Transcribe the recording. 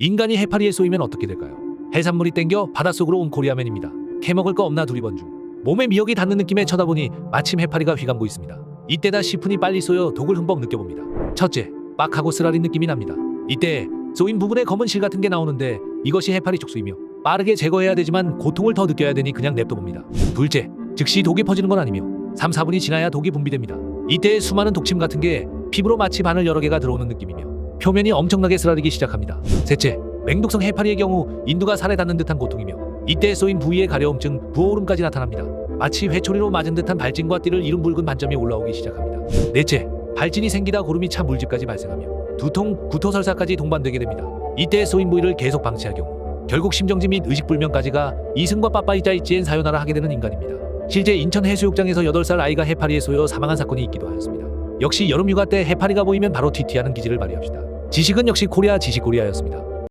인간이 해파리에 쏘이면 어떻게 될까요? 해산물이 땡겨 바닷속으로 온 코리아맨입니다. 캐먹을 거 없나 두리번 중. 몸에 미역이 닿는 느낌에 쳐다보니 마침 해파리가 휘감고 있습니다. 이때다 싶으니 빨리 쏘여 독을 흠뻑 느껴봅니다. 첫째, 빡하고 쓰라린 느낌이 납니다. 이때 쏘인 부분에 검은 실 같은 게 나오는데 이것이 해파리 촉수이며 빠르게 제거해야 되지만 고통을 더 느껴야 되니 그냥 냅둬봅니다. 둘째, 즉시 독이 퍼지는 건 아니며 3, 4분이 지나야 독이 분비됩니다. 이때 수많은 독침 같은 게 피부로 마치 바늘 여러 개가 들어오는 느낌이며 표면이 엄청나게 쓰라리기 시작합니다. 셋째, 맹독성 해파리의 경우 인두가 살에 닿는 듯한 고통이며 이때 쏘인 부위의 가려움증, 부어오름까지 나타납니다. 마치 회초리로 맞은 듯한 발진과 띠를 이룬 붉은 반점이 올라오기 시작합니다. 넷째, 발진이 생기다 고름이 차 물집까지 발생하며 두통, 구토설사까지 동반되게 됩니다. 이때 쏘인 부위를 계속 방치할 경우 결국 심정지 및 의식불명까지가 이승과 빠빠이짜이찌엔 사요나라 하게 되는 인간입니다. 실제 인천 해수욕장에서 8살 아이가 해파리에 쏘여 사망한 사건이 있기도 하였습니다. 역시 여름 휴가 때 해파리가 보이면 바로 튀튀하는 기질을 발휘합시다. 지식은 역시 코리아 지식 코리아였습니다.